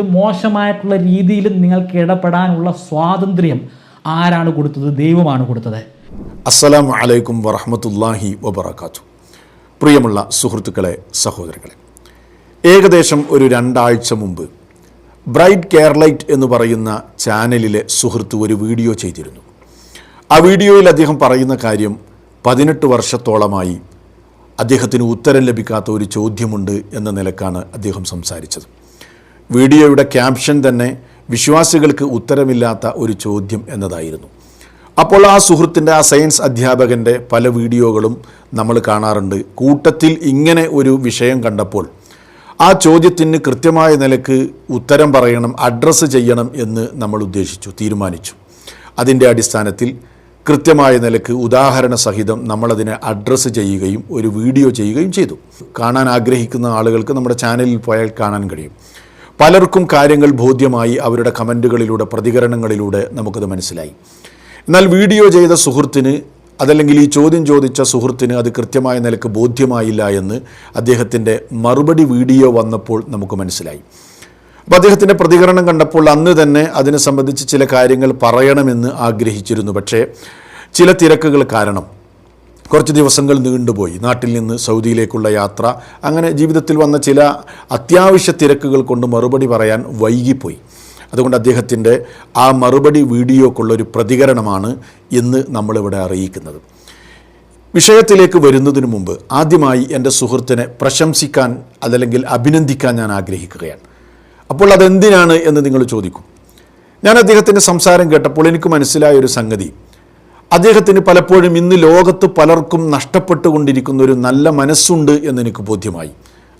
മോശമായിട്ടുള്ള രീതിയിൽ നിങ്ങൾക്ക് ഇടപെടാനുള്ള സ്വാതന്ത്ര്യം ആരാണ് കൊടുത്തത്? ദൈവമാണ് കൊടുത്തത്. അസ്സലാമു വലൈക്കും വറഹമത്തല്ലാഹി വബർക്കാത്തു പ്രിയമുള്ള സുഹൃത്തുക്കളെ സഹോദരങ്ങളെ ഏകദേശം ഒരു രണ്ടാഴ്ച മുമ്പ് ബ്രൈറ്റ് കെയർലൈറ്റ് എന്ന് പറയുന്ന ചാനലിലെ സുഹൃത്ത് ഒരു വീഡിയോ ചെയ്തിരുന്നു. ആ വീഡിയോയിൽ അദ്ദേഹം പറയുന്ന കാര്യം പതിനെട്ട് വർഷത്തോളമായി അദ്ദേഹത്തിന് ഉത്തരം ലഭിക്കാത്ത ഒരു ചോദ്യമുണ്ട് എന്ന നിലക്കാണ് അദ്ദേഹം സംസാരിച്ചത്. വീഡിയോയുടെ ക്യാപ്ഷൻ തന്നെ വിശ്വാസികൾക്ക് ഉത്തരമില്ലാത്ത ഒരു ചോദ്യം എന്നതായിരുന്നു. അപ്പോൾ ആ സുഹൃത്തിന്റെ ആ സയൻസ് അധ്യാപകന്റെ പല വീഡിയോകളും നമ്മൾ കാണാറുണ്ട്. കൂട്ടത്തിൽ ഇങ്ങനെ ഒരു വിഷയം കണ്ടപ്പോൾ ആ ചോദ്യത്തിന് കൃത്യമായ നിലയ്ക്ക് ഉത്തരം പറയണം അഡ്രസ്സ് ചെയ്യണം എന്ന് നമ്മൾ ഉദ്ദേശിച്ചു തീരുമാനിച്ചു. അതിന്റെ അടിസ്ഥാനത്തിൽ കൃത്യമായ നിലയ്ക്ക് ഉദാഹരണ സഹിതം നമ്മളതിനെ അഡ്രസ്സ് ചെയ്യുകയും ഒരു വീഡിയോ ചെയ്യുകയും ചെയ്തു. കാണാൻ ആഗ്രഹിക്കുന്ന ആളുകൾക്ക് നമ്മുടെ ചാനലിൽ പോയാൽ കാണാൻ കഴിയും. പലർക്കും കാര്യങ്ങൾ ബോധ്യമായി അവരുടെ കമന്റുകളിലൂടെ പ്രതികരണങ്ങളിലൂടെ നമുക്കത് മനസ്സിലായി. എന്നാൽ വീഡിയോ ചെയ്ത സുഹൃത്തിന് അതല്ലെങ്കിൽ ഈ ചോദ്യം ചോദിച്ച സുഹൃത്തിന് അത് കൃത്യമായ നിലയ്ക്ക് ബോധ്യമായില്ല എന്ന് അദ്ദേഹത്തിന്റെ മറുപടി വീഡിയോ വന്നപ്പോൾ നമുക്ക് മനസ്സിലായി. അപ്പോൾ അദ്ദേഹത്തിന്റെ പ്രതികരണം കണ്ടപ്പോൾ അന്ന് തന്നെ അതിനെ സംബന്ധിച്ച് ചില കാര്യങ്ങൾ പറയണമെന്ന് ആഗ്രഹിച്ചിരുന്നു. പക്ഷേ ചില തിരക്കുകൾ കാരണം കുറച്ച് ദിവസങ്ങൾ നീണ്ടുപോയി. നാട്ടിൽ നിന്ന് സൗദിയിലേക്കുള്ള യാത്ര. അങ്ങനെ ജീവിതത്തിൽ വന്ന ചില അത്യാവശ്യ തിരക്കുകൾ കൊണ്ട് മറുപടി പറയാൻ വൈകിപ്പോയി. അതുകൊണ്ട് അദ്ദേഹത്തിന്റെ ആ മറുപടി വീഡിയോക്കുള്ളൊരു പ്രതികരണമാണ് ഇന്ന് നമ്മളിവിടെ അറിയിക്കുന്നത്. വിഷയത്തിലേക്ക് വരുന്നതിന് മുമ്പ് ആദ്യമായി എന്റെ സുഹൃത്തിനെ പ്രശംസിക്കാൻ അതല്ലെങ്കിൽ അഭിനന്ദിക്കാൻ ഞാൻ ആഗ്രഹിക്കുകയാണ്. അപ്പോൾ അതെന്തിനാണ് എന്ന് നിങ്ങൾ ചോദിക്കും. ഞാൻ അദ്ദേഹത്തിന്റെ സംസാരം കേട്ടപ്പോൾ എനിക്ക് മനസ്സിലായ ഒരു സംഗതി. അദ്ദേഹത്തിന് പലപ്പോഴും ഇന്ന് ലോകത്ത് പലർക്കും നഷ്ടപ്പെട്ടുകൊണ്ടിരിക്കുന്ന ഒരു നല്ല മനസ്സുണ്ട് എന്ന് എനിക്ക് ബോധ്യമായി.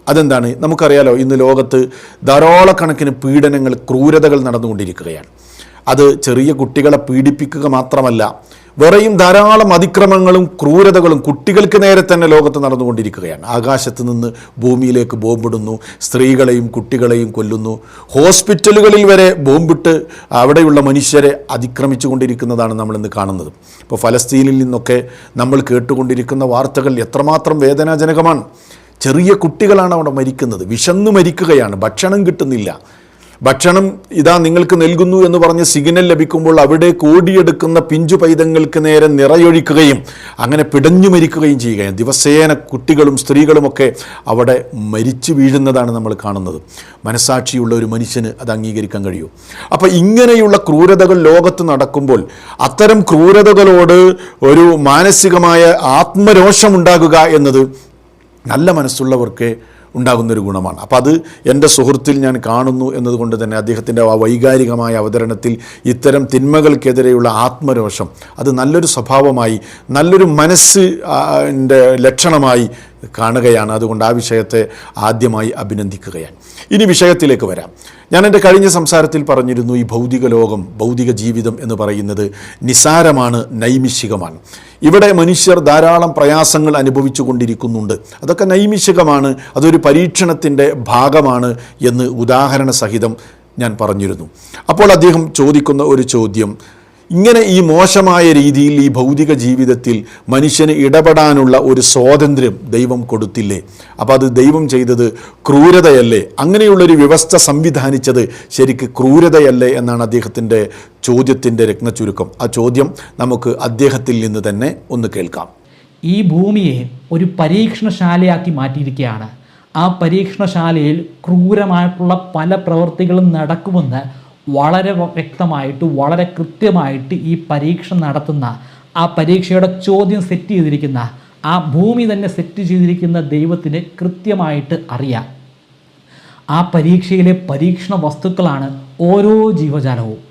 അതെന്താണ്? നമുക്കറിയാലോ ഇന്ന് ലോകത്ത് ധാരാളക്കണക്കിന് പീഡനങ്ങൾ ക്രൂരതകൾ നടന്നുകൊണ്ടിരിക്കുകയാണ്. അത് ചെറിയ കുട്ടികളെ പീഡിപ്പിക്കുക മാത്രമല്ല വേറെയും ധാരാളം അതിക്രമങ്ങളും ക്രൂരതകളും കുട്ടികൾക്ക് നേരെ തന്നെ ലോകത്ത് നടന്നുകൊണ്ടിരിക്കുകയാണ്. ആകാശത്ത് നിന്ന് ഭൂമിയിലേക്ക് ബോംബിടുന്നു സ്ത്രീകളെയും കുട്ടികളെയും കൊല്ലുന്നു. ഹോസ്പിറ്റലുകളിൽ വരെ ബോംബിട്ട് അവിടെയുള്ള മനുഷ്യരെ അതിക്രമിച്ചു കൊണ്ടിരിക്കുന്നതാണ് നമ്മളിന്ന് കാണുന്നത്. ഇപ്പോൾ ഫലസ്തീനിൽ നിന്നൊക്കെ നമ്മൾ കേട്ടുകൊണ്ടിരിക്കുന്ന വാർത്തകൾ എത്രമാത്രം വേദനാജനകമാണ്. ചെറിയ കുട്ടികളാണ് അവിടെ മരിക്കുന്നത് വിശന്നു മരിക്കുകയാണ് ഭക്ഷണം കിട്ടുന്നില്ല. ഭക്ഷണം ഇതാ നിങ്ങൾക്ക് നൽകുന്നു എന്ന് പറഞ്ഞ് സിഗ്നൽ ലഭിക്കുമ്പോൾ അവിടെ കോടിയെടുക്കുന്ന പിഞ്ചു പൈതങ്ങൾക്ക് നേരെ നിറയൊഴിക്കുകയും അങ്ങനെ പിടഞ്ഞു മരിക്കുകയും ചെയ്യുകയാണ്. ദിവസേന കുട്ടികളും സ്ത്രീകളുമൊക്കെ അവിടെ മരിച്ചു വീഴുന്നതാണ് നമ്മൾ കാണുന്നത്. മനസാക്ഷിയുള്ള ഒരു മനുഷ്യന് അത് അംഗീകരിക്കാൻ കഴിയൂ. അപ്പോൾ ഇങ്ങനെയുള്ള ക്രൂരതകൾ ലോകത്ത് നടക്കുമ്പോൾ അത്തരം ക്രൂരതകളോട് ഒരു മാനസികമായ ആത്മരോഷമുണ്ടാകുക എന്നത് നല്ല മനസ്സുള്ളവർക്ക് ഉണ്ടാകുന്നൊരു ഗുണമാണ്. അപ്പോൾ അത് എന്റെ സുഹൃത്തിൽ ഞാൻ കാണുന്നു എന്നതുകൊണ്ട് തന്നെ അദ്ദേഹത്തിന്റെ ആ വൈകാരികമായ അവതരണത്തിൽ ഇത്തരം തിന്മകൾക്കെതിരെയുള്ള ആത്മരോഷം അത് നല്ലൊരു സ്വഭാവമായി നല്ലൊരു മനസ്സ് ലക്ഷണമായി കാണുകയാണ്. അതുകൊണ്ട് ആ വിഷയത്തെ ആദ്യമായി അഭിനന്ദിക്കുകയാണ്. ഇനി വിഷയത്തിലേക്ക് വരാം. ഞാൻ എന്റെ കഴിഞ്ഞ സംസാരത്തിൽ പറഞ്ഞിരുന്നു ഈ ഭൗതിക ലോകം ഭൗതിക ജീവിതം എന്ന് പറയുന്നത് നിസാരമാണ് നൈമിഷികമാണ്. ഇവിടെ മനുഷ്യർ ധാരാളം പ്രയാസങ്ങൾ അനുഭവിച്ചു കൊണ്ടിരിക്കുന്നുണ്ട്. അതൊക്കെ നൈമിഷികമാണ് അതൊരു പരീക്ഷണത്തിന്റെ ഭാഗമാണ് എന്ന് ഉദാഹരണ സഹിതം ഞാൻ പറഞ്ഞിരുന്നു. അപ്പോൾ അദ്ദേഹം ചോദിക്കുന്ന ഒരു ചോദ്യം ഇങ്ങനെ ഈ മോശമായ രീതിയിൽ ഈ ഭൗതിക ജീവിതത്തിൽ മനുഷ്യന് ഇടപെടാനുള്ള ഒരു സ്വാതന്ത്ര്യം ദൈവം കൊടുത്തില്ലേ? അപ്പോൾ അത് ദൈവം ചെയ്തത് ക്രൂരതയല്ലേ? അങ്ങനെയുള്ളൊരു വ്യവസ്ഥ സംവിധാനിച്ചത് ശരിക്ക് ക്രൂരതയല്ലേ എന്നാണ് അദ്ദേഹത്തിന്റെ ചോദ്യത്തിന്റെ രത്നച്ചുരുക്കം. ആ ചോദ്യം നമുക്ക് അദ്ദേഹത്തിൽ നിന്ന് തന്നെ ഒന്ന് കേൾക്കാം. ഈ ഭൂമിയെ ഒരു പരീക്ഷണശാലയാക്കി മാറ്റിയിരിക്കുകയാണ്. ആ പരീക്ഷണശാലയിൽ ക്രൂരമായിട്ടുള്ള പല പ്രവൃത്തികളും നടക്കുമെന്ന് വളരെ വ്യക്തമായിട്ട് വളരെ കൃത്യമായിട്ട് ഈ പരീക്ഷ നടത്തുന്ന ആ പരീക്ഷയുടെ ചോദ്യം സെറ്റ് ചെയ്തിരിക്കുന്ന ആ ഭൂമി തന്നെ സെറ്റ് ചെയ്തിരിക്കുന്ന ദൈവത്തിന് കൃത്യമായിട്ട് അറിയാം. ആ പരീക്ഷയിലെ പരീക്ഷണ വസ്തുക്കളാണ് ഓരോ ജീവജാലവും.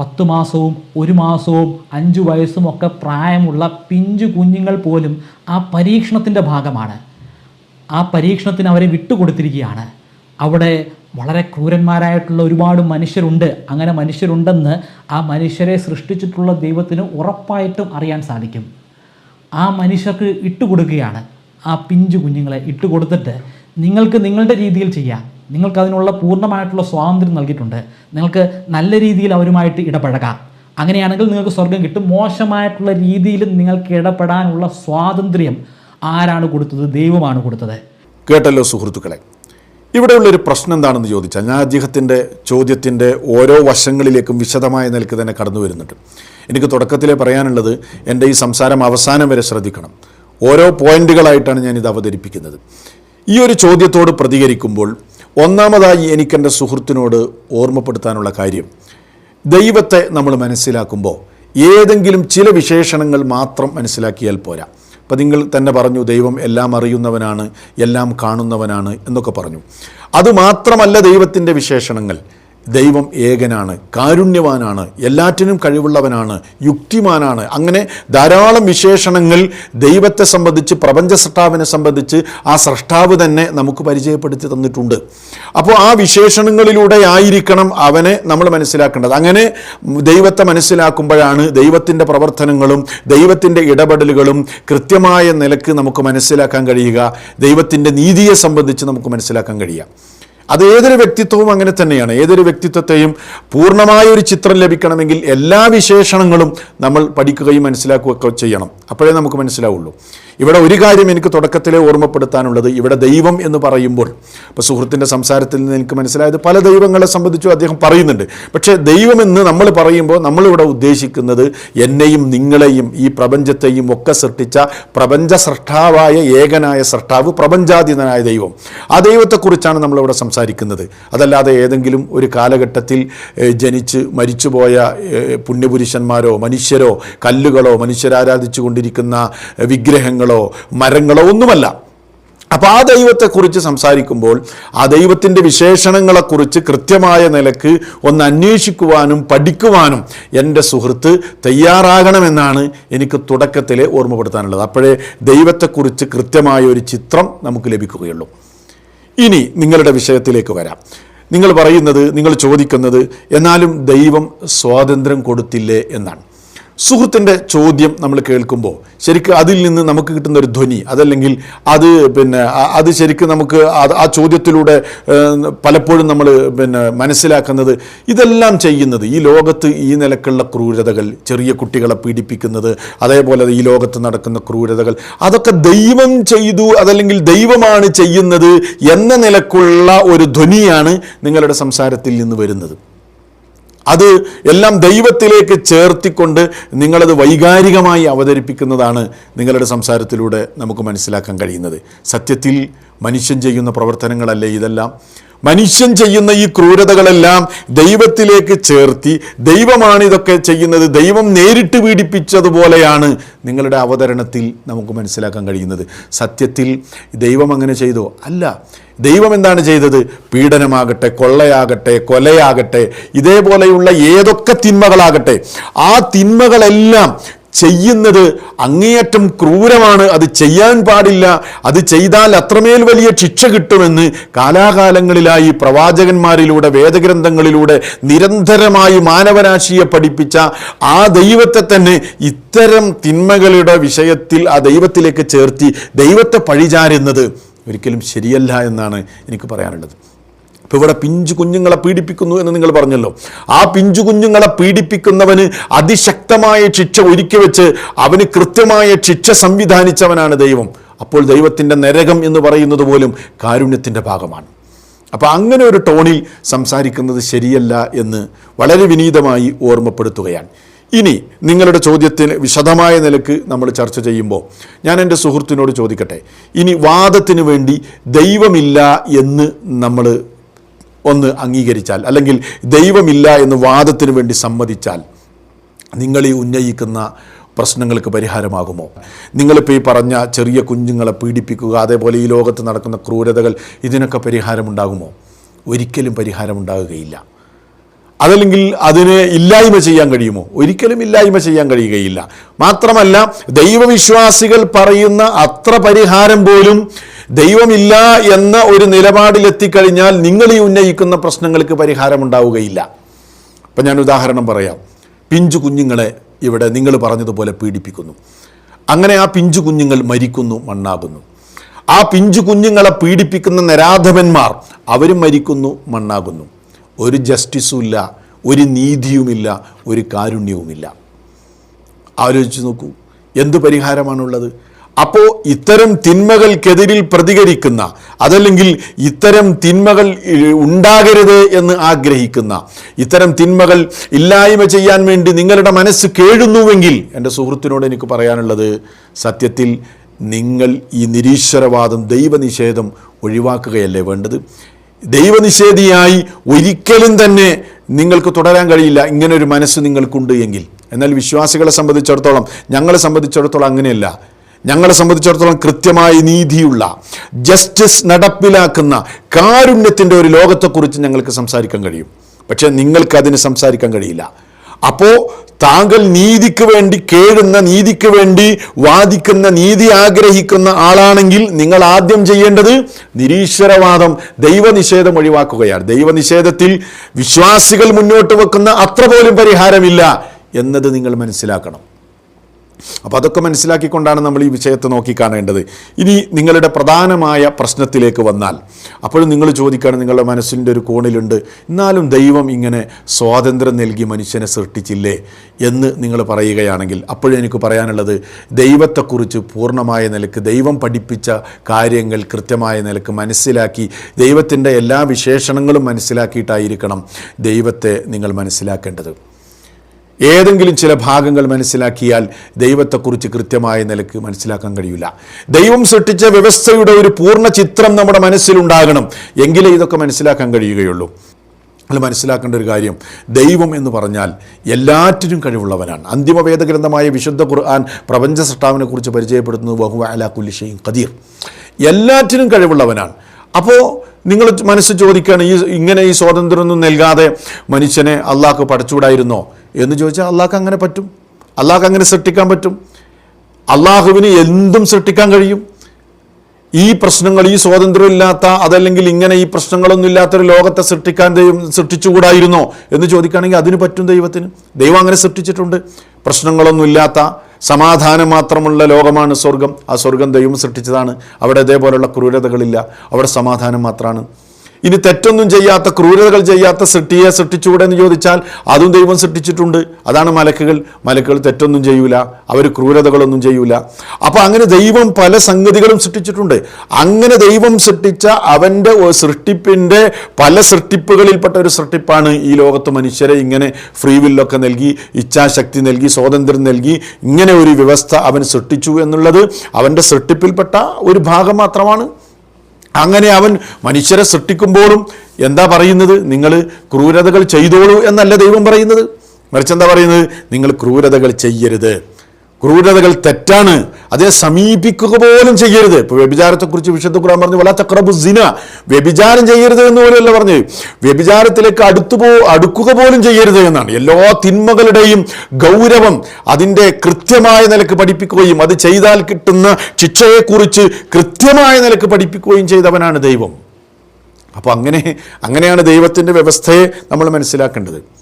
പത്ത് മാസവും ഒരു മാസവും അഞ്ചു വയസ്സും ഒക്കെ പ്രായമുള്ള പിഞ്ചു കുഞ്ഞുങ്ങൾ പോലും ആ പരീക്ഷണത്തിന്റെ ഭാഗമാണ്. ആ പരീക്ഷണത്തിന് അവരെ വിട്ടുകൊടുത്തിരിക്കുകയാണ്. അവിടെ വളരെ ക്രൂരന്മാരായിട്ടുള്ള ഒരുപാട് മനുഷ്യരുണ്ട്. അങ്ങനെ മനുഷ്യരുണ്ടെന്ന് ആ മനുഷ്യരെ സൃഷ്ടിച്ചിട്ടുള്ള ദൈവത്തിന് ഉറപ്പായിട്ടും അറിയാൻ സാധിക്കും. ആ മനുഷ്യർക്ക് ഇട്ടുകൊടുക്കുകയാണ്. ആ പിഞ്ചു കുഞ്ഞുങ്ങളെ ഇട്ടുകൊടുത്തിട്ട് നിങ്ങൾക്ക് നിങ്ങളുടെ രീതിയിൽ ചെയ്യാം. നിങ്ങൾക്ക് അതിനുള്ള പൂർണമായിട്ടുള്ള സ്വാതന്ത്ര്യം നൽകിയിട്ടുണ്ട്. നിങ്ങൾക്ക് നല്ല രീതിയിൽ അവരുമായിട്ട് ഇടപഴകാം. അങ്ങനെയാണെങ്കിൽ നിങ്ങൾക്ക് സ്വർഗം കിട്ടും. മോശമായിട്ടുള്ള രീതിയിൽ നിങ്ങൾക്ക് ഇടപെടാനുള്ള സ്വാതന്ത്ര്യം ആരാണ് കൊടുത്തത്? ദൈവമാണ് കൊടുത്തത്. കേട്ടല്ലോ സുഹൃത്തുക്കളെ ഇവിടെയുള്ളൊരു പ്രശ്നം എന്താണെന്ന് ചോദിച്ചാൽ ഞാൻ അദ്ദേഹത്തിന്റെ ചോദ്യത്തിന്റെ ഓരോ വശങ്ങളിലേക്കും വിശദമായ നിലയ്ക്ക് തന്നെ കടന്നു വരുന്നുണ്ട്. എനിക്ക് തുടക്കത്തിലേ പറയാനുള്ളത് എന്റെ ഈ സംസാരം അവസാനം വരെ ശ്രദ്ധിക്കണം. ഓരോ പോയിന്റുകളായിട്ടാണ് ഞാനിത് അവതരിപ്പിക്കുന്നത്. ഈ ഒരു ചോദ്യത്തോട് പ്രതികരിക്കുമ്പോൾ ഒന്നാമതായി എനിക്കെന്റെ സുഹൃത്തിനോട് ഓർമ്മപ്പെടുത്താനുള്ള കാര്യം ദൈവത്തെ നമ്മൾ മനസ്സിലാക്കുമ്പോൾ ഏതെങ്കിലും ചില വിശേഷണങ്ങൾ മാത്രം മനസ്സിലാക്കിയാൽ പോരാ. അപ്പം നിങ്ങൾ തന്നെ പറഞ്ഞു ദൈവം എല്ലാം അറിയുന്നവനാണ് എല്ലാം കാണുന്നവനാണ് എന്നൊക്കെ പറഞ്ഞു. അതുമാത്രമല്ല ദൈവത്തിന്റെ വിശേഷണങ്ങൾ. ദൈവം ഏകനാണ് കാരുണ്യവാനാണ് എല്ലാറ്റിനും കഴിവുള്ളവനാണ് യുക്തിമാനാണ്. അങ്ങനെ ധാരാളം വിശേഷണങ്ങൾ ദൈവത്തെ സംബന്ധിച്ച് പ്രപഞ്ച സൃഷ്ടാവിനെ സംബന്ധിച്ച് ആ സൃഷ്ടാവ് തന്നെ നമുക്ക് പരിചയപ്പെടുത്തി തന്നിട്ടുണ്ട്. അപ്പോൾ ആ വിശേഷണങ്ങളിലൂടെ ആയിരിക്കണം അവനെ നമ്മൾ മനസ്സിലാക്കേണ്ടത്. അങ്ങനെ ദൈവത്തെ മനസ്സിലാക്കുമ്പോഴാണ് ദൈവത്തിന്റെ പ്രവർത്തനങ്ങളും ദൈവത്തിന്റെ ഇടപെടലുകളും കൃത്യമായ നിലയ്ക്ക് നമുക്ക് മനസ്സിലാക്കാൻ കഴിയുക. ദൈവത്തിന്റെ നീതിയെ സംബന്ധിച്ച് നമുക്ക് മനസ്സിലാക്കാൻ കഴിയുക. അത് ഏതൊരു വ്യക്തിത്വവും അങ്ങനെ തന്നെയാണ്. ഏതൊരു വ്യക്തിത്വത്തെയും പൂർണമായ ഒരു ചിത്രം ലഭിക്കണമെങ്കിൽ എല്ലാ വിശേഷണങ്ങളും നമ്മൾ പഠിക്കുകയും മനസ്സിലാക്കുകയൊക്കെ ചെയ്യണം. അപ്പോഴേ നമുക്ക് മനസ്സിലാവുള്ളൂ. ഇവിടെ ഒരു കാര്യം എനിക്ക് തുടക്കത്തിലെ ഓർമ്മപ്പെടുത്താനുള്ളത്. ഇവിടെ ദൈവം എന്ന് പറയുമ്പോൾ ഇപ്പോൾ സുഹൃത്തിന്റെ സംസാരത്തിൽ നിന്ന് എനിക്ക് മനസ്സിലായത് പല ദൈവങ്ങളെ സംബന്ധിച്ചും അദ്ദേഹം പറയുന്നുണ്ട്. പക്ഷേ ദൈവമെന്ന് നമ്മൾ പറയുമ്പോൾ നമ്മളിവിടെ ഉദ്ദേശിക്കുന്നത് എന്നെയും നിങ്ങളെയും ഈ പ്രപഞ്ചത്തെയും ഒക്കെ സൃഷ്ടിച്ച പ്രപഞ്ച സൃഷ്ടാവായ ഏകനായ സൃഷ്ടാവ് പ്രപഞ്ചാതീതനായ ദൈവം. ആ ദൈവത്തെക്കുറിച്ചാണ് നമ്മളിവിടെ സംസാരിക്കുന്നത്. അതല്ലാതെ ഏതെങ്കിലും ഒരു കാലഘട്ടത്തിൽ ജനിച്ച് മരിച്ചുപോയ പുണ്യപുരുഷന്മാരോ മനുഷ്യരോ കല്ലുകളോ മനുഷ്യരാരാധിച്ചു കൊണ്ടിരിക്കുന്ന ഏഹ്, വിഗ്രഹങ്ങളോ മരങ്ങളോ ഒന്നുമല്ല. അപ്പോൾ ആ ദൈവത്തെക്കുറിച്ച് സംസാരിക്കുമ്പോൾ ആ ദൈവത്തിന്റെ വിശേഷണങ്ങളെക്കുറിച്ച് കൃത്യമായ നിലയ്ക്ക് ഒന്ന് അന്വേഷിക്കുവാനും പഠിക്കുവാനും എന്റെ സുഹൃത്ത് തയ്യാറാകണമെന്നാണ് എനിക്ക് തുടക്കത്തിലെ ഓർമ്മപ്പെടുത്താനുള്ളത്. അപ്പോഴേ ദൈവത്തെക്കുറിച്ച് കൃത്യമായ ഒരു ചിത്രം നമുക്ക് ലഭിക്കുകയുള്ളൂ. ഇനി നിങ്ങളുടെ വിഷയത്തിലേക്ക് വരാം. നിങ്ങൾ പറയുന്നത് നിങ്ങൾ ചോദിക്കുന്നത് എന്നാലും ദൈവം സ്വാതന്ത്ര്യം കൊടുത്തില്ലേ എന്നാണ്. സുഹൃത്തിന്റെ ചോദ്യം നമ്മൾ കേൾക്കുമ്പോൾ ശരിക്കും അതിൽ നിന്ന് നമുക്ക് കിട്ടുന്ന ഒരു ധ്വനി അതല്ലെങ്കിൽ അത് പിന്നെ അത് ശരിക്കും നമുക്ക് ആ ചോദ്യത്തിലൂടെ പലപ്പോഴും നമ്മൾ പിന്നെ മനസ്സിലാക്കുന്നത്. ഇതെല്ലാം ചെയ്യുന്നത് ഈ ലോകത്ത് ഈ നിലക്കുള്ള ക്രൂരതകൾ ചെറിയ കുട്ടികളെ പീഡിപ്പിക്കുന്നത് അതേപോലെ ഈ ലോകത്ത് നടക്കുന്ന ക്രൂരതകൾ. അതൊക്കെ ദൈവം ചെയ്തു അതല്ലെങ്കിൽ ദൈവമാണ് ചെയ്യുന്നത് എന്ന നിലക്കുള്ള ഒരു ധ്വനിയാണ് നിങ്ങളുടെ സംസാരത്തിൽ നിന്ന് വരുന്നത്. അത് എല്ലാം ദൈവത്തിലേക്ക് ചേർത്തിക്കൊണ്ട് നിങ്ങളത് വൈകാരികമായി അവതരിപ്പിക്കുന്നതാണ് നിങ്ങളുടെ സംസാരത്തിലൂടെ നമുക്ക് മനസ്സിലാക്കാൻ കഴിയുന്നത്. സത്യത്തിൽ മനുഷ്യൻ ചെയ്യുന്ന പ്രവർത്തനങ്ങളല്ലേ ഇതെല്ലാം? മനുഷ്യൻ ചെയ്യുന്ന ഈ ക്രൂരതകളെല്ലാം ദൈവത്തിലേക്ക് ചേർത്തി ദൈവമാണ് ഇതൊക്കെ ചെയ്യുന്നത് ദൈവം നേരിട്ട് പീഡിപ്പിച്ചതുപോലെയാണ് നിങ്ങളുടെ അവതരണത്തിൽ നമുക്ക് മനസ്സിലാക്കാൻ കഴിയുന്നത്. സത്യത്തിൽ ദൈവം അങ്ങനെ ചെയ്തോ? അല്ല. ദൈവം എന്താണ് ചെയ്തത്? പീഡനമാകട്ടെ കൊള്ളയാകട്ടെ കൊലയാകട്ടെ ഇതേപോലെയുള്ള ഏതൊക്കെ തിന്മകളാകട്ടെ ആ തിന്മകളെല്ലാം ചെയ്യുന്നത് അങ്ങേയറ്റം ക്രൂരമാണ്. അത് ചെയ്യാൻ പാടില്ല. അത് ചെയ്താൽ അത്രമേൽ വലിയ ശിക്ഷ കിട്ടുമെന്ന് കാലാകാലങ്ങളിലായി പ്രവാചകന്മാരിലൂടെ വേദഗ്രന്ഥങ്ങളിലൂടെ നിരന്തരമായി മാനവരാശിയെ പഠിപ്പിച്ച ആ ദൈവത്തെ തന്നെ ഇത്തരം തിന്മകളുടെ വിഷയത്തിൽ ആ ദൈവത്തിലേക്ക് ചേർത്തി ദൈവത്തെ പഴിചാരുന്നത് ഒരിക്കലും ശരിയല്ല എന്നാണ് എനിക്ക് പറയാനുള്ളത്. ഇപ്പോൾ ഇവിടെ പിഞ്ചു കുഞ്ഞുങ്ങളെ പീഡിപ്പിക്കുന്നു എന്ന് നിങ്ങൾ പറഞ്ഞല്ലോ. ആ പിഞ്ചു കുഞ്ഞുങ്ങളെ പീഡിപ്പിക്കുന്നവന് അതിശക്തമായ ശിക്ഷ ഒരുക്കി വെച്ച് അവന് കൃത്യമായ ശിക്ഷ സംവിധാനിച്ചവനാണ് ദൈവം. അപ്പോൾ ദൈവത്തിന്റെ നരകം എന്ന് പറയുന്നത് പോലും കാരുണ്യത്തിന്റെ ഭാഗമാണ്. അപ്പോൾ അങ്ങനെ ഒരു ടോണിൽ സംസാരിക്കുന്നത് ശരിയല്ല എന്ന് വളരെ വിനീതമായി ഓർമ്മപ്പെടുത്തുകയാണ്. ഇനി നിങ്ങളുടെ ചോദ്യത്തിന് വിശദമായ നിലയ്ക്ക് നമ്മൾ ചർച്ച ചെയ്യുമ്പോൾ ഞാൻ എന്റെ സുഹൃത്തിനോട് ചോദിക്കട്ടെ? ഇനി വാദത്തിന് വേണ്ടി ദൈവമില്ല എന്ന് നമ്മൾ ഒന്ന് അംഗീകരിച്ചാൽ അല്ലെങ്കിൽ ദൈവമില്ല എന്ന് വാദത്തിന് വേണ്ടി സമ്മതിച്ചാൽ നിങ്ങൾ ഈ ഉന്നയിക്കുന്ന പ്രശ്നങ്ങൾക്ക് പരിഹാരമാകുമോ? നിങ്ങളിപ്പോൾ ഈ പറഞ്ഞ ചെറിയ കുഞ്ഞുങ്ങളെ പീഡിപ്പിക്കുക അതേപോലെ ഈ ലോകത്ത് നടക്കുന്ന ക്രൂരതകൾ ഇതിനൊക്കെ പരിഹാരമുണ്ടാകുമോ? ഒരിക്കലും പരിഹാരമുണ്ടാകുകയില്ല. അതല്ലെങ്കിൽ അതിനെ ഇല്ലായ്മ ചെയ്യാൻ കഴിയുമോ? ഒരിക്കലും ഇല്ലായ്മ ചെയ്യാൻ കഴിയുകയില്ല. മാത്രമല്ല ദൈവവിശ്വാസികൾ പറയുന്ന അത്ര പരിഹാരം പോലും ദൈവമില്ല എന്ന ഒരു നിലപാടിലെത്തിക്കഴിഞ്ഞാൽ നിങ്ങൾ ഈ ഉന്നയിക്കുന്ന പ്രശ്നങ്ങൾക്ക് പരിഹാരമുണ്ടാവുകയില്ല. അപ്പം ഞാൻ ഉദാഹരണം പറയാം. പിഞ്ചു കുഞ്ഞുങ്ങളെ ഇവിടെ നിങ്ങൾ പറഞ്ഞതുപോലെ പീഡിപ്പിക്കുന്നു. അങ്ങനെ ആ പിഞ്ചു കുഞ്ഞുങ്ങൾ മരിക്കുന്നു മണ്ണാകുന്നു. ആ പിഞ്ചു കുഞ്ഞുങ്ങളെ പീഡിപ്പിക്കുന്ന നരാധവന്മാർ അവരും മരിക്കുന്നു മണ്ണാകുന്നു. ഒരു ജസ്റ്റിസും ഇല്ല ഒരു നീതിയുമില്ല ഒരു കാരുണ്യവുമില്ല. ആലോചിച്ച് നോക്കൂ എന്ത് പരിഹാരമാണുള്ളത്? അപ്പോൾ ഇത്തരം തിന്മകൾക്കെതിരിൽ പ്രതികരിക്കുന്ന അതല്ലെങ്കിൽ ഇത്തരം തിന്മകൾ ഉണ്ടാകരുത് എന്ന് ആഗ്രഹിക്കുന്ന ഇത്തരം തിന്മകൾ ഇല്ലായ്മ ചെയ്യാൻ വേണ്ടി നിങ്ങളുടെ മനസ്സ് കേഴുന്നുവെങ്കിൽ എന്റെ സുഹൃത്തിനോട് എനിക്ക് പറയാനുള്ളത് സത്യത്തിൽ നിങ്ങൾ ഈ നിരീശ്വരവാദം ദൈവനിഷേധം ഒഴിവാക്കുകയല്ലേ വേണ്ടത്? ദൈവനിഷേധിയായി ഒരിക്കലും തന്നെ നിങ്ങൾക്ക് തുടരാൻ കഴിയില്ല. ഇങ്ങനൊരു മനസ്സ് നിങ്ങൾക്കുണ്ട് എങ്കിൽ. എന്നാൽ വിശ്വാസികളെ സംബന്ധിച്ചിടത്തോളം ഞങ്ങളെ സംബന്ധിച്ചിടത്തോളം അങ്ങനെയല്ല. ഞങ്ങളെ സംബന്ധിച്ചിടത്തോളം കൃത്യമായ നീതിയുള്ള ജസ്റ്റിസ് നടപ്പിലാക്കുന്ന കാരുണ്യത്തിന്റെ ഒരു ലോകത്തെക്കുറിച്ച് ഞങ്ങൾക്ക് സംസാരിക്കാൻ കഴിയും. പക്ഷേ നിങ്ങൾക്ക് അതിന് സംസാരിക്കാൻ കഴിയില്ല. അപ്പോൾ താങ്കൾ നീതിക്ക് വേണ്ടി കേഴുന്ന നീതിക്ക് വേണ്ടി വാദിക്കുന്ന നീതി ആഗ്രഹിക്കുന്ന ആളാണെങ്കിൽ നിങ്ങൾ ആദ്യം ചെയ്യേണ്ടത് നിരീശ്വരവാദം ദൈവനിഷേധം ഒഴിവാക്കുകയാണ്. ദൈവനിഷേധത്തിൽ വിശ്വാസികൾ മുന്നോട്ട് വെക്കുന്ന അത്ര പോലും പരിഹാരമില്ല എന്നത് നിങ്ങൾ മനസ്സിലാക്കണം. അപ്പോൾ അതൊക്കെ മനസ്സിലാക്കിക്കൊണ്ടാണ് നമ്മൾ ഈ വിഷയത്തെ നോക്കി കാണേണ്ടത്. ഇനി നിങ്ങളുടെ പ്രധാനമായ പ്രശ്നത്തിലേക്ക് വന്നാൽ അപ്പോഴും നിങ്ങൾ ചോദിക്കുകയാണ് നിങ്ങളുടെ മനസ്സിന്റെ ഒരു കോണിലുണ്ട് എന്നാലും ദൈവം ഇങ്ങനെ സ്വാതന്ത്ര്യം നൽകി മനുഷ്യനെ സൃഷ്ടിച്ചില്ലേ? എന്ന് നിങ്ങൾ പറയുകയാണെങ്കിൽ അപ്പോഴും എനിക്ക് പറയാനുള്ളത് ദൈവത്തെക്കുറിച്ച് പൂർണമായ നിലയ്ക്ക് ദൈവം പഠിപ്പിച്ച കാര്യങ്ങൾ കൃത്യമായ നിലയ്ക്ക് മനസ്സിലാക്കി ദൈവത്തിന്റെ എല്ലാ വിശേഷണങ്ങളും മനസ്സിലാക്കിയിട്ടായിരിക്കണം ദൈവത്തെ നിങ്ങൾ മനസ്സിലാക്കേണ്ടത്. ഏതെങ്കിലും ചില ഭാഗങ്ങൾ മനസ്സിലാക്കിയാൽ ദൈവത്തെക്കുറിച്ച് കൃത്യമായ നിലയ്ക്ക് മനസ്സിലാക്കാൻ കഴിയില്ല. ദൈവം സൃഷ്ടിച്ച വ്യവസ്ഥയുടെ ഒരു പൂർണ ചിത്രം നമ്മുടെ മനസ്സിലുണ്ടാകണം. എങ്കിലേ ഇതൊക്കെ മനസ്സിലാക്കാൻ കഴിയുകയുള്ളൂ. നമ്മൾ മനസ്സിലാക്കേണ്ട ഒരു കാര്യം ദൈവം എന്ന് പറഞ്ഞാൽ എല്ലാറ്റിനും കഴിവുള്ളവനാണ്. അന്തിമ വേദഗ്രന്ഥമായ വിശുദ്ധ ഖുർആൻ പ്രപഞ്ച സൃഷ്ടാവിനെക്കുറിച്ച് പരിചയപ്പെടുത്തുന്നത് ബഹു അല കുല്ലിഷയും ഖദീർ. എല്ലാറ്റിനും കഴിവുള്ളവനാണ്. അപ്പോൾ നിങ്ങൾ മനസ്സ് ചോദിക്കുകയാണ് ഈ ഇങ്ങനെ ഈ സ്വാതന്ത്ര്യമൊന്നും നൽകാതെ മനുഷ്യനെ അള്ളാഹ്ക്ക് പടച്ചുവിടായിരുന്നോ? എന്ന് ചോദിച്ചാൽ അള്ളാഹ്ക്ക് അങ്ങനെ പറ്റും. അള്ളാഹ്ക്ക് അങ്ങനെ സൃഷ്ടിക്കാൻ പറ്റും. അള്ളാഹുവിന് എന്തും സൃഷ്ടിക്കാൻ കഴിയും. ഈ പ്രശ്നങ്ങൾ ഈ സ്വാതന്ത്ര്യമില്ലാത്ത അതല്ലെങ്കിൽ ഇങ്ങനെ ഈ പ്രശ്നങ്ങളൊന്നും ഇല്ലാത്തൊരു ലോകത്തെ സൃഷ്ടിക്കാൻ ദൈവം സൃഷ്ടിച്ചുകൂടായിരുന്നോ എന്ന് ചോദിക്കുകയാണെങ്കിൽ അതിന് പറ്റും ദൈവത്തിന്. ദൈവം അങ്ങനെ സൃഷ്ടിച്ചിട്ടുണ്ട്. പ്രശ്നങ്ങളൊന്നും ഇല്ലാത്ത സമാധാനം മാത്രമുള്ള ലോകമാണ് സ്വർഗം. ആ സ്വർഗം ദൈവം സൃഷ്ടിച്ചതാണ്. അവിടെ ഇതേപോലുള്ള ക്രൂരതകളില്ല. അവിടെ സമാധാനം മാത്രമാണ് ഇനി തെറ്റൊന്നും ചെയ്യാത്ത ക്രൂരതകൾ ചെയ്യാത്ത സൃഷ്ടിയെ സൃഷ്ടിച്ചുകൂടെ എന്ന് ചോദിച്ചാൽ അതും ദൈവം സൃഷ്ടിച്ചിട്ടുണ്ട്. അതാണ് മലക്കുകൾ. മലക്കുകൾ തെറ്റൊന്നും ചെയ്യൂല. അവർ ക്രൂരതകളൊന്നും ചെയ്യൂല. അപ്പോൾ അങ്ങനെ ദൈവം പല സംഗതികളും സൃഷ്ടിച്ചിട്ടുണ്ട്. അങ്ങനെ ദൈവം സൃഷ്ടിച്ച അവന്റെ സൃഷ്ടിപ്പിന്റെ പല സൃഷ്ടിപ്പുകളിൽപ്പെട്ട ഒരു സൃഷ്ടിപ്പാണ് ഈ ലോകത്ത് മനുഷ്യരെ ഇങ്ങനെ ഫ്രീ വില്ലൊക്കെ നൽകി ഇച്ഛാശക്തി നൽകി സ്വാതന്ത്ര്യം നൽകി ഇങ്ങനെ ഒരു വ്യവസ്ഥ അവൻ സൃഷ്ടിച്ചു എന്നുള്ളത് അവന്റെ സൃഷ്ടിപ്പിൽപ്പെട്ട ഒരു ഭാഗം മാത്രമാണ്. അങ്ങനെ അവൻ മനുഷ്യരെ സൃഷ്ടിക്കുമ്പോഴും എന്താ പറയുന്നത്? നിങ്ങൾ ക്രൂരതകൾ ചെയ്തോളൂ എന്നല്ല ദൈവം പറയുന്നത്. മറിച്ച് എന്താ പറയുന്നത്? നിങ്ങൾ ക്രൂരതകൾ ചെയ്യരുത്. ക്രൂരതകൾ തെറ്റാണ്. അതിനെ സമീപിക്കുക പോലും ചെയ്യരുത്. ഇപ്പോൾ വ്യഭിചാരത്തെക്കുറിച്ച് വിശുദ്ധ ഖുർആൻ പറഞ്ഞു വല ചക്രബു സിന വ്യഭിചാരം ചെയ്യരുത് എന്ന് പോലെയല്ല പറഞ്ഞു. വ്യഭിചാരത്തിലേക്ക് അടുത്തു പോ അടുക്കുക പോലും ചെയ്യരുത് എന്നാണ്. എല്ലാ തിന്മകളുടെയും ഗൗരവം അതിന്റെ കൃത്യമായ നിലയ്ക്ക് പഠിപ്പിക്കുകയും അത് ചെയ്താൽ കിട്ടുന്ന ശിക്ഷയെക്കുറിച്ച് കൃത്യമായ നിലയ്ക്ക് പഠിപ്പിക്കുകയും ചെയ്തവനാണ് ദൈവം. അപ്പോൾ അങ്ങനെ അങ്ങനെയാണ് ദൈവത്തിന്റെ വ്യവസ്ഥയെ നമ്മൾ മനസ്സിലാക്കേണ്ടത്.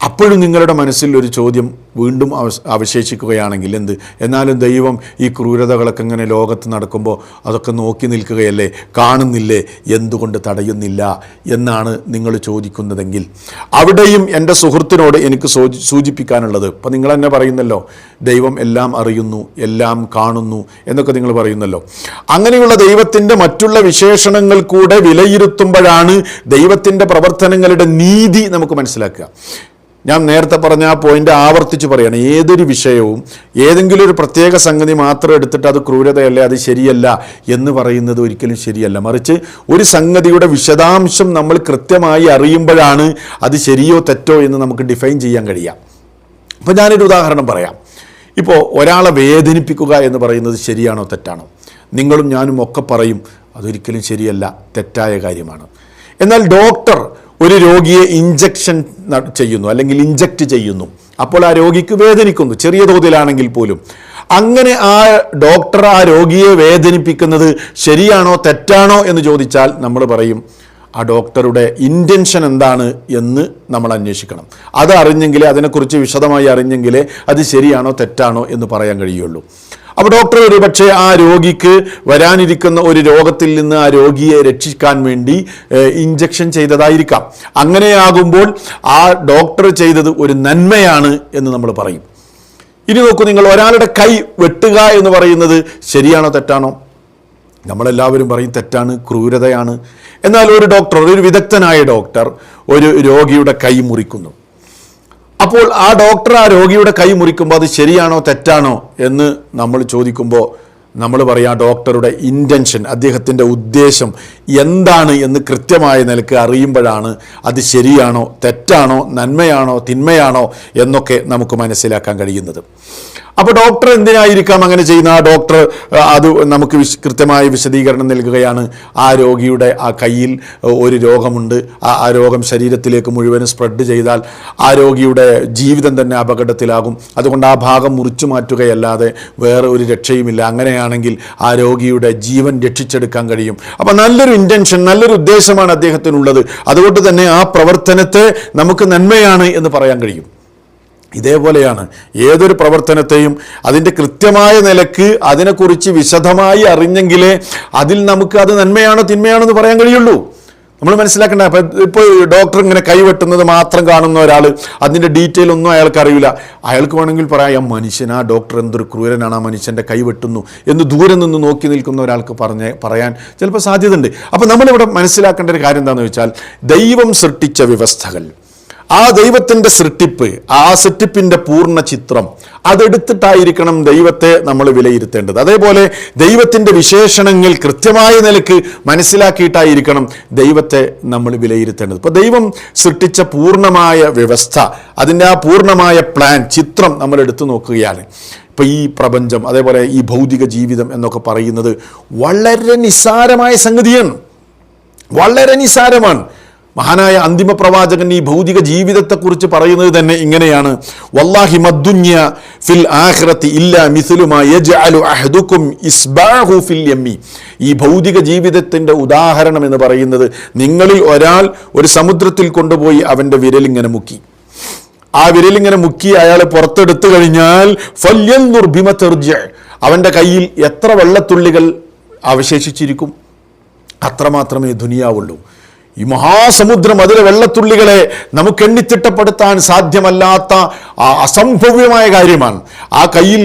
അപ്പോഴും നിങ്ങളുടെ മനസ്സിൽ ഒരു ചോദ്യം വീണ്ടും അവ അവശേഷിക്കുകയാണെങ്കിൽ എന്ത്? എന്നാലും ദൈവം ഈ ക്രൂരതകളൊക്കെ ഇങ്ങനെ ലോകത്ത് നടക്കുമ്പോൾ അതൊക്കെ നോക്കി നിൽക്കുകയല്ലേ? കാണുന്നില്ലേ? എന്തുകൊണ്ട് തടയുന്നില്ല? എന്നാണ് നിങ്ങൾ ചോദിക്കുന്നതെങ്കിൽ. അവിടെയും എന്റെ സുഹൃത്തിനോട് എനിക്ക് സൂചിപ്പിക്കാനുള്ളത്. ഇപ്പം നിങ്ങൾ തന്നെ പറയുന്നല്ലോ ദൈവം എല്ലാം അറിയുന്നു എല്ലാം കാണുന്നു എന്നൊക്കെ നിങ്ങൾ പറയുന്നല്ലോ. അങ്ങനെയുള്ള ദൈവത്തിന്റെ മറ്റുള്ള വിശേഷണങ്ങൾ കൂടെ വിലയിരുത്തുമ്പോഴാണ് ദൈവത്തിന്റെ പ്രവർത്തനങ്ങളുടെ നീതി നമുക്ക് മനസ്സിലാക്കുക. ഞാൻ നേരത്തെ പറഞ്ഞ ആ പോയിന്റ് ആവർത്തിച്ച് പറയാണ്. ഏതൊരു വിഷയവും ഏതെങ്കിലും ഒരു പ്രത്യേക സംഗതി മാത്രം എടുത്തിട്ട് അത് ക്രൂരതയല്ലേ അത് ശരിയല്ല എന്ന് പറയുന്നത് ഒരിക്കലും ശരിയല്ല. മറിച്ച് ഒരു സംഗതിയുടെ വിശദാംശം നമ്മൾ കൃത്യമായി അറിയുമ്പോഴാണ് അത് ശരിയോ തെറ്റോ എന്ന് നമുക്ക് ഡിഫൈൻ ചെയ്യാൻ കഴിയാം അപ്പോൾ ഞാനൊരു ഉദാഹരണം പറയാം. ഇപ്പോൾ ഒരാളെ വേദനിപ്പിക്കുക എന്ന് പറയുന്നത് ശരിയാണോ തെറ്റാണോ? നിങ്ങളും ഞാനും ഒക്കെ പറയും അതൊരിക്കലും ശരിയല്ല തെറ്റായ കാര്യമാണ്. എന്നാൽ ഡോക്ടർ ഒരു രോഗിയെ ഇഞ്ചക്ഷൻ ചെയ്യുന്നു അല്ലെങ്കിൽ ഇഞ്ചക്റ്റ് ചെയ്യുന്നു. അപ്പോൾ ആ രോഗിക്ക് വേദനിക്കുന്നു ചെറിയ തോതിലാണെങ്കിൽ പോലും. അങ്ങനെ ആ ഡോക്ടർ ആ രോഗിയെ വേദനിപ്പിക്കുന്നത് ശരിയാണോ തെറ്റാണോ എന്ന് ചോദിച്ചാൽ നമ്മൾ പറയും ആ ഡോക്ടറുടെ ഇന്റൻഷൻ എന്താണ് എന്ന് നമ്മൾ അന്വേഷിക്കണം. അത് അറിഞ്ഞെങ്കിലേ അതിനെക്കുറിച്ച് വിശദമായി അറിഞ്ഞെങ്കിലേ അത് ശരിയാണോ തെറ്റാണോ എന്ന് പറയാൻ കഴിയുള്ളൂ. അപ്പോൾ ഡോക്ടർ ഒരു പക്ഷേ ആ രോഗിക്ക് വരാനിരിക്കുന്ന ഒരു രോഗത്തിൽ നിന്ന് ആ രോഗിയെ രക്ഷിക്കാൻ വേണ്ടി ഇഞ്ചക്ഷൻ ചെയ്തതായിരിക്കാം. അങ്ങനെയാകുമ്പോൾ ആ ഡോക്ടർ ചെയ്തത് ഒരു നന്മയാണ് എന്ന് നമ്മൾ പറയും. ഇനി നോക്കൂ നിങ്ങൾ ഒരാളുടെ കൈ വെട്ടുക എന്ന് പറയുന്നത് ശരിയാണോ തെറ്റാണോ? നമ്മളെല്ലാവരും പറയും തെറ്റാണ് ക്രൂരതയാണ്. എന്നാൽ ഒരു ഡോക്ടർ ഒരു വിദഗ്ധനായ ഡോക്ടർ ഒരു രോഗിയുടെ കൈ മുറിക്കുന്നു. അപ്പോൾ ആ ഡോക്ടർ ആ രോഗിയുടെ കൈ മുറിക്കുമ്പോൾ അത് ശരിയാണോ തെറ്റാണോ എന്ന് നമ്മൾ ചോദിക്കുമ്പോൾ നമ്മൾ പറയാം ഡോക്ടറുടെ ഇന്റൻഷൻ അദ്ദേഹത്തിന്റെ ഉദ്ദേശം എന്താണ് എന്ന് കൃത്യമായ നിലയ്ക്ക് അറിയുമ്പോഴാണ് അത് ശരിയാണോ തെറ്റാണോ നന്മയാണോ തിന്മയാണോ എന്നൊക്കെ നമുക്ക് മനസ്സിലാക്കാൻ കഴിയുന്നത്. അപ്പോൾ ഡോക്ടർ എന്തിനായിരിക്കാം അങ്ങനെ ചെയ്യുന്ന ആ ഡോക്ടർ അത് നമുക്ക് വിശ കൃത്യമായ വിശദീകരണം നൽകുകയാണ്. ആ രോഗിയുടെ ആ കയ്യിൽ ഒരു രോഗമുണ്ട്. ആ രോഗം ശരീരത്തിലേക്ക് മുഴുവനും സ്പ്രെഡ് ചെയ്താൽ ആ രോഗിയുടെ ജീവിതം തന്നെ അപകടത്തിലാകും. അതുകൊണ്ട് ആ ഭാഗം മുറിച്ചു മാറ്റുകയല്ലാതെ വേറെ ഒരു രക്ഷയുമില്ല. അങ്ങനെയാണെങ്കിൽ ആ രോഗിയുടെ ജീവൻ രക്ഷിച്ചെടുക്കാൻ കഴിയും. അപ്പോൾ നല്ലൊരു ഇന്റൻഷൻ നല്ലൊരു ഉദ്ദേശമാണ് അദ്ദേഹത്തിനുള്ളത്. അതുകൊണ്ട് തന്നെ ആ പ്രവർത്തനത്തെ നമുക്ക് നന്മയാണ് എന്ന് പറയാൻ കഴിയും. ഇതേപോലെയാണ് ഏതൊരു പ്രവർത്തനത്തെയും അതിന്റെ കൃത്യമായ നിലയ്ക്ക് അതിനെക്കുറിച്ച് വിശദമായി അറിഞ്ഞെങ്കിലേ അതിൽ നമുക്ക് അത് നന്മയാണോ തിന്മയാണോ എന്ന് പറയാൻ കഴിയുള്ളൂ. നമ്മൾ മനസ്സിലാക്കേണ്ട അപ്പം ഇപ്പോൾ ഡോക്ടർ ഇങ്ങനെ കൈവെട്ടുന്നത് മാത്രം കാണുന്ന ഒരാൾ അതിന്റെ ഡീറ്റെയിൽ ഒന്നും അയാൾക്ക് അറിയില്ല. അയാൾക്ക് വേണമെങ്കിൽ പറയാം മനുഷ്യൻ ആ ഡോക്ടർ എന്തൊരു ക്രൂരനാണ് ആ മനുഷ്യന്റെ കൈവെട്ടുന്നു എന്ന് ദൂരെ നിന്ന് നോക്കി നിൽക്കുന്ന ഒരാൾക്ക് പറഞ്ഞ് പറയാൻ ചിലപ്പോൾ സാധ്യതയുണ്ട്. അപ്പം നമ്മളിവിടെ മനസ്സിലാക്കേണ്ട ഒരു കാര്യം എന്താണെന്ന് വെച്ചാൽ ദൈവം സൃഷ്ടിച്ച വ്യവസ്ഥകൾ. ആ ദൈവത്തിന്റെ സൃഷ്ടിപ്പ് ആ സൃഷ്ടിപ്പിന്റെ പൂർണ ചിത്രം അതെടുത്തിട്ടായിരിക്കണം ദൈവത്തെ നമ്മൾ വിലയിരുത്തേണ്ടത്. അതേപോലെ ദൈവത്തിന്റെ വിശേഷണങ്ങൾ കൃത്യമായ നിലയ്ക്ക് മനസ്സിലാക്കിയിട്ടായിരിക്കണം ദൈവത്തെ നമ്മൾ വിലയിരുത്തേണ്ടത്. ഇപ്പോൾ ദൈവം സൃഷ്ടിച്ച പൂർണമായ വ്യവസ്ഥ അതിന്റെ ആ പൂർണമായ പ്ലാൻ ചിത്രം നമ്മൾ എടുത്തു നോക്കുകയാണ്. ഇപ്പോൾ ഈ പ്രപഞ്ചം അതേപോലെ ഈ ഭൗതിക ജീവിതം എന്നൊക്കെ പറയുന്നത് വളരെ നിസ്സാരമായ സംഗതിയാണ്. വളരെ നിസ്സാരമാണ്. മഹാനായ അന്തിമ പ്രവാചകൻ ഈ ഭൗതിക ജീവിതത്തെക്കുറിച്ച് പറയുന്നത് തന്നെ ഇങ്ങനെയാണ്. വല്ലാഹി മദ്ദുന്യ ഫിൽ ആഖിറത്തി ഇല്ല അഹദുക്കും ഇസ്ബാഹു ഫിൽ യമ്മി. ഈ ഭൗതിക ജീവിതത്തിന്റെ ഉദാഹരണം എന്ന് പറയുന്നത് നിങ്ങളിൽ ഒരാൾ ഒരു സമുദ്രത്തിൽ കൊണ്ടുപോയി അവന്റെ വിരലിങ്ങനെ മുക്കി. ആ വിരലിങ്ങനെ മുക്കി അയാൾ പുറത്തെടുത്തു കഴിഞ്ഞാൽ ഫല്യന്നുർ ഭീമത്തെർജ അവന്റെ കയ്യിൽ എത്ര വെള്ളത്തുള്ളികൾ അവശേഷിച്ചിരിക്കും? അത്രമാത്രമേ ദുനിയാവുള്ളൂ. ഈ മഹാസമുദ്രം അതിലെ വെള്ളത്തുള്ളികളെ നമുക്ക് എണ്ണിത്തിട്ടപ്പെടുത്താൻ സാധ്യമല്ലാത്ത അസംഭവ്യമായ കാര്യമാണ്. ആ കയ്യിൽ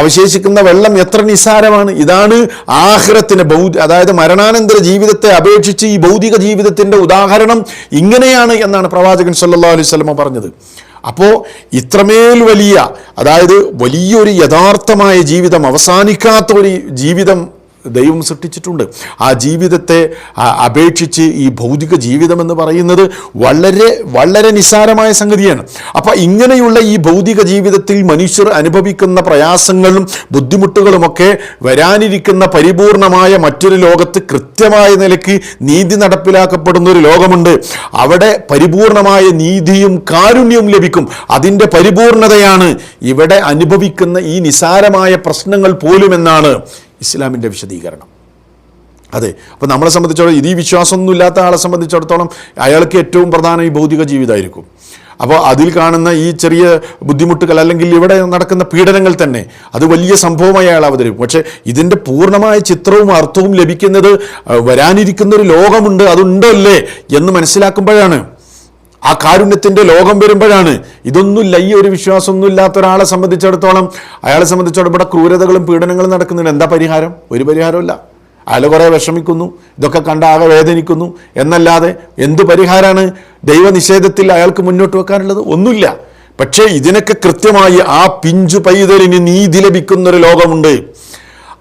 അവശേഷിക്കുന്ന വെള്ളം എത്ര നിസ്സാരമാണ്. ഇതാണ് ആഹ്റത്തിന്റെ ഭൗ അതായത് മരണാനന്തര ജീവിതത്തെ അപേക്ഷിച്ച് ഈ ഭൗതിക ജീവിതത്തിന്റെ ഉദാഹരണം ഇങ്ങനെയാണ് എന്നാണ് പ്രവാചകൻ സല്ലാ അലൈഹി സ്വലമ പറഞ്ഞത്. അപ്പോൾ ഇത്രമേൽ വലിയ അതായത് വലിയൊരു യഥാർത്ഥമായ ജീവിതം അവസാനിക്കാത്ത ഒരു ജീവിതം ദൈവം സൃഷ്ടിച്ചിട്ടുണ്ട്. ആ ജീവിതത്തെ അപേക്ഷിച്ച് ഈ ഭൗതിക ജീവിതം എന്ന് പറയുന്നത് വളരെ വളരെ നിസ്സാരമായ സംഗതിയാണ്. അപ്പോൾ ഇങ്ങനെയുള്ള ഈ ഭൗതിക ജീവിതത്തിൽ മനുഷ്യർ അനുഭവിക്കുന്ന പ്രയാസങ്ങളും ബുദ്ധിമുട്ടുകളുമൊക്കെ വരാനിരിക്കുന്ന പരിപൂർണമായ മറ്റൊരു ലോകത്ത് കൃത്യമായ നിലയ്ക്ക് നീതി നടപ്പിലാക്കപ്പെടുന്ന ഒരു ലോകമുണ്ട്. അവിടെ പരിപൂർണമായ നീതിയും കാരുണ്യവും ലഭിക്കും. അതിന്റെ പരിപൂർണതയാണ് ഇവിടെ അനുഭവിക്കുന്ന ഈ നിസാരമായ പ്രശ്നങ്ങൾ പോലുമെന്നാണ് ഇസ്ലാമിന്റെ വിശദീകരണം. അതെ അപ്പോൾ നമ്മളെ സംബന്ധിച്ചിടത്തോളം ഇത് ഈ വിശ്വാസമൊന്നും ഇല്ലാത്ത ആളെ സംബന്ധിച്ചിടത്തോളം അയാൾക്ക് ഏറ്റവും പ്രധാനം ഈ ഭൗതിക ജീവിതമായിരിക്കും. അപ്പോൾ അതിൽ കാണുന്ന ഈ ചെറിയ ബുദ്ധിമുട്ടുകൾ അല്ലെങ്കിൽ ഇവിടെ നടക്കുന്ന പീഡനങ്ങൾ തന്നെ അത് വലിയ സംഭവമായി അയാൾ അവതരിക്കും പക്ഷേ ഇതിന്റെ പൂർണമായ ചിത്രവും അർത്ഥവും ലഭിക്കുന്നത് വരാനിരിക്കുന്നൊരു ലോകമുണ്ട് അതുണ്ടല്ലേ എന്ന് മനസ്സിലാക്കുമ്പോഴാണ്. ആ കാരുണ്യത്തിന്റെ ലോകം വരുമ്പോഴാണ്. ഇതൊന്നുമില്ല ഈ ഒരു വിശ്വാസമൊന്നും ഇല്ലാത്ത ഒരാളെ സംബന്ധിച്ചിടത്തോളം അയാളെ സംബന്ധിച്ചിടത്തോളം ഇവിടെ ക്രൂരതകളും പീഡനങ്ങളും നടക്കുന്നുണ്ട്. എന്താ പരിഹാരം? ഒരു പരിഹാരമില്ല അയാൾ കുറേ വിഷമിക്കുന്നു ഇതൊക്കെ കണ്ട ആകെ വേദനിക്കുന്നു. എന്നല്ലാതെ എന്ത് പരിഹാരമാണ്? ദൈവനിഷേധത്തിൽ അയാൾക്ക് മുന്നോട്ട് വെക്കാനുള്ളത്? ഒന്നുമില്ല. പക്ഷേ ഇതിനൊക്കെ കൃത്യമായി ആ പിഞ്ചു പൈതലിന് നീതി ലഭിക്കുന്നൊരു ലോകമുണ്ട്.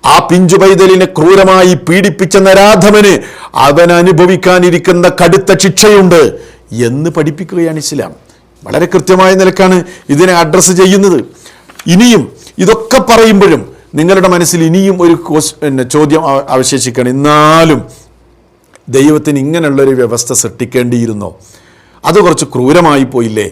ആ പിഞ്ചു പൈതലിനെ ക്രൂരമായി പീഡിപ്പിച്ച നരാധമന് അവൻ അനുഭവിക്കാനിരിക്കുന്ന കടുത്ത ശിക്ഷയുണ്ട്. എന്ന് പഠിപ്പിക്കുകയാണ് ഇസ്ലാം. വളരെ കൃത്യമായ നിലക്കാണ് ഇതിനെ അഡ്രസ്സ് ചെയ്യുന്നത്. ഇനിയും ഇതൊക്കെ പറയുമ്പോഴും നിങ്ങളുടെ മനസ്സിൽ ഇനിയും ഒരു ചോദ്യം അവശേഷിക്കണം എന്നാലും ദൈവത്തിന് ഇങ്ങനെയുള്ളൊരു വ്യവസ്ഥ സൃഷ്ടിക്കേണ്ടിയിരുന്നോ? അത് കുറച്ച് ക്രൂരമായി പോയില്ലേ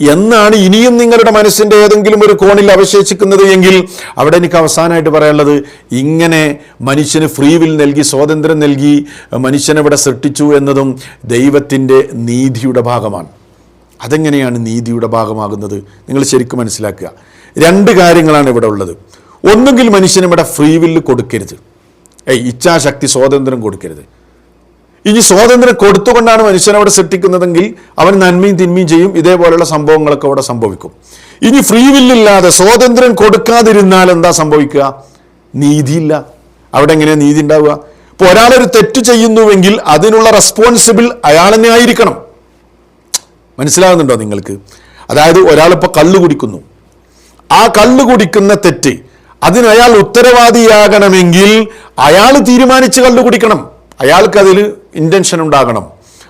എന്നാണ് ഇനിയും നിങ്ങളുടെ മനസ്സിന്റെ ഏതെങ്കിലും ഒരു കോണിൽ അവശേഷിക്കുന്നത് എങ്കിൽ അവിടെ എനിക്ക് അവസാനമായിട്ട് പറയാനുള്ളത് ഇങ്ങനെ മനുഷ്യന് ഫ്രീ വിൽ നൽകി സ്വാതന്ത്ര്യം നൽകി മനുഷ്യനെവിടെ സൃഷ്ടിച്ചു എന്നതും ദൈവത്തിന്റെ നീതിയുടെ ഭാഗമാണ്. അതെങ്ങനെയാണ് നീതിയുടെ ഭാഗമാകുന്നത്? നിങ്ങൾ ശരിക്കും മനസ്സിലാക്കുക. രണ്ട് കാര്യങ്ങളാണ് ഇവിടെ ഉള്ളത്. ഒന്നുകിൽ മനുഷ്യന് ഇവിടെ ഫ്രീ വില്ല് കൊടുക്കരുത്. ഏയ് ഇച്ഛാശക്തി സ്വാതന്ത്ര്യം കൊടുക്കരുത്. ഇനി സ്വാതന്ത്ര്യം കൊടുത്തുകൊണ്ടാണ് മനുഷ്യൻ അവിടെ സൃഷ്ടിക്കുന്നതെങ്കിൽ അവൻ നന്മയും തിന്മയും ചെയ്യും. ഇതേപോലെയുള്ള സംഭവങ്ങളൊക്കെ അവിടെ സംഭവിക്കും. ഇനി ഫ്രീ വില്ലില്ലാതെ സ്വാതന്ത്ര്യം കൊടുക്കാതിരുന്നാൽ എന്താ സംഭവിക്കുക? നീതിയില്ല. അവിടെ എങ്ങനെയാ നീതി ഉണ്ടാവുക? ഇപ്പോൾ ഒരാളൊരു തെറ്റ് ചെയ്യുന്നുവെങ്കിൽ അതിനുള്ള റെസ്പോൺസിബിൾ അയാൾ തന്നെ ആയിരിക്കണം. മനസ്സിലാകുന്നുണ്ടോ നിങ്ങൾക്ക്? അതായത് ഒരാളിപ്പോൾ കള്ളു കുടിക്കുന്നു. ആ കള്ളു കുടിക്കുന്ന തെറ്റ് അതിന് അയാൾ ഉത്തരവാദിയാകണമെങ്കിൽ അയാൾ തീരുമാനിച്ച് കള്ളു കുടിക്കണം. അയാൾക്ക് അതിൽ ഇന്റൻഷൻ ഉണ്ടാകണം.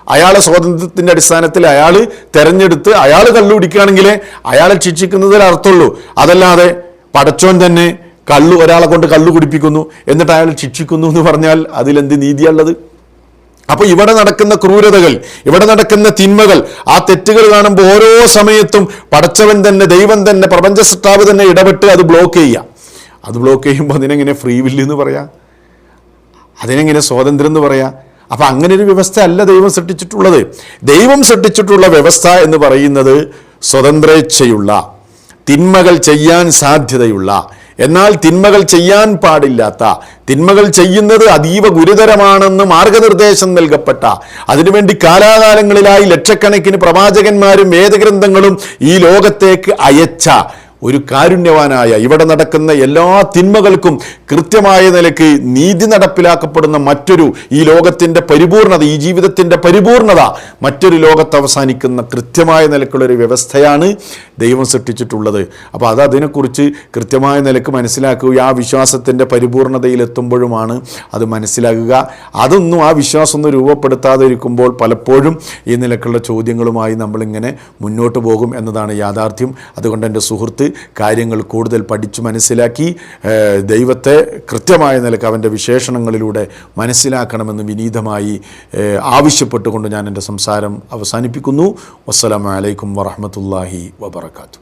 അയാളെ സ്വാതന്ത്ര്യത്തിന്റെ അടിസ്ഥാനത്തിൽ അയാൾ തെരഞ്ഞെടുത്ത് അയാൾ കള്ളു കുടിക്കുകയാണെങ്കിലേ അയാളെ ശിക്ഷിക്കുന്നതിൽ അർത്ഥമുള്ളൂ. അതല്ലാതെ പടച്ചോൻ തന്നെ കള്ളു ഒരാളെ കൊണ്ട് കള്ളു കുടിപ്പിക്കുന്നു എന്നിട്ട് അയാൾ ശിക്ഷിക്കുന്നു എന്ന് പറഞ്ഞാൽ അതിലെന്ത് നീതിയുള്ളത് അപ്പോൾ ഇവിടെ നടക്കുന്ന ക്രൂരതകൾ ഇവിടെ നടക്കുന്ന തിന്മകൾ ആ തെറ്റുകൾ കാണുമ്പോൾ ഓരോ സമയത്തും പടച്ചവൻ തന്നെ ദൈവം തന്നെ പ്രപഞ്ച സൃഷ്ടാവ് തന്നെ ഇടപെട്ട് അത് ബ്ലോക്ക് ചെയ്യുക. അത് ബ്ലോക്ക് ചെയ്യുമ്പോൾ അതിനെങ്ങനെ ഫ്രീ വില്ല് എന്ന് പറയാം? അതിനെങ്ങനെ സ്വാതന്ത്ര്യം എന്ന് പറയാം? അപ്പൊ അങ്ങനെ ഒരു വ്യവസ്ഥ അല്ല ദൈവം സൃഷ്ടിച്ചിട്ടുള്ളത്. ദൈവം സൃഷ്ടിച്ചിട്ടുള്ള വ്യവസ്ഥ എന്ന് പറയുന്നത് സ്വതന്ത്രേച്ഛയുള്ള തിന്മകൾ ചെയ്യാൻ സാധ്യതയുള്ള. എന്നാൽ തിന്മകൾ ചെയ്യാൻ പാടില്ലാത്ത തിന്മകൾ ചെയ്യുന്നത് അതീവ ഗുരുതരമാണെന്ന് മാർഗനിർദ്ദേശം നൽകപ്പെട്ട അതിനുവേണ്ടി കാലാകാലങ്ങളിലായി ലക്ഷക്കണക്കിന് പ്രവാചകന്മാരും വേദഗ്രന്ഥങ്ങളും ഈ ലോകത്തേക്ക് അയച്ച ഒരു കാരുണ്യവാനായ ഇവിടെ നടക്കുന്ന എല്ലാ തിന്മകൾക്കും കൃത്യമായ നിലയ്ക്ക് നീതി നടപ്പിലാക്കപ്പെടുന്ന മറ്റൊരു ഈ ലോകത്തിന്റെ പരിപൂർണത ഈ ജീവിതത്തിന്റെ പരിപൂർണത മറ്റൊരു ലോകത്ത് അവസാനിക്കുന്ന കൃത്യമായ നിലക്കുള്ള ഒരു വ്യവസ്ഥയാണ് ദൈവം സൃഷ്ടിച്ചിട്ടുള്ളത്. അപ്പോൾ അത് അതിനെക്കുറിച്ച് കൃത്യമായ നിലയ്ക്ക് മനസ്സിലാക്കുക ആ വിശ്വാസത്തിന്റെ പരിപൂർണതയിലെത്തുമ്പോഴുമാണ് അത് മനസ്സിലാക്കുക അതൊന്നും ആ വിശ്വാസം ഒന്നും രൂപപ്പെടുത്താതെ ഇരിക്കുമ്പോൾ പലപ്പോഴും ഈ നിലക്കുള്ള ചോദ്യങ്ങളുമായി നമ്മളിങ്ങനെ മുന്നോട്ട് പോകും എന്നതാണ് യാഥാർത്ഥ്യം. അതുകൊണ്ട് എന്റെ സുഹൃത്ത് കാര്യങ്ങൾ കൂടുതൽ പഠിച്ചു മനസ്സിലാക്കി ദൈവത്തെ കൃത്യമായ നിലയ്ക്ക് അവന്റെ വിശേഷണങ്ങളിലൂടെ മനസ്സിലാക്കണമെന്ന് വിനീതമായി ആവശ്യപ്പെട്ടുകൊണ്ട് ഞാൻ എന്റെ സംസാരം അവസാനിപ്പിക്കുന്നു. വസ്സലാമലൈക്കും വറഹമത്തല്ലാഹി വബർക്കാത്തു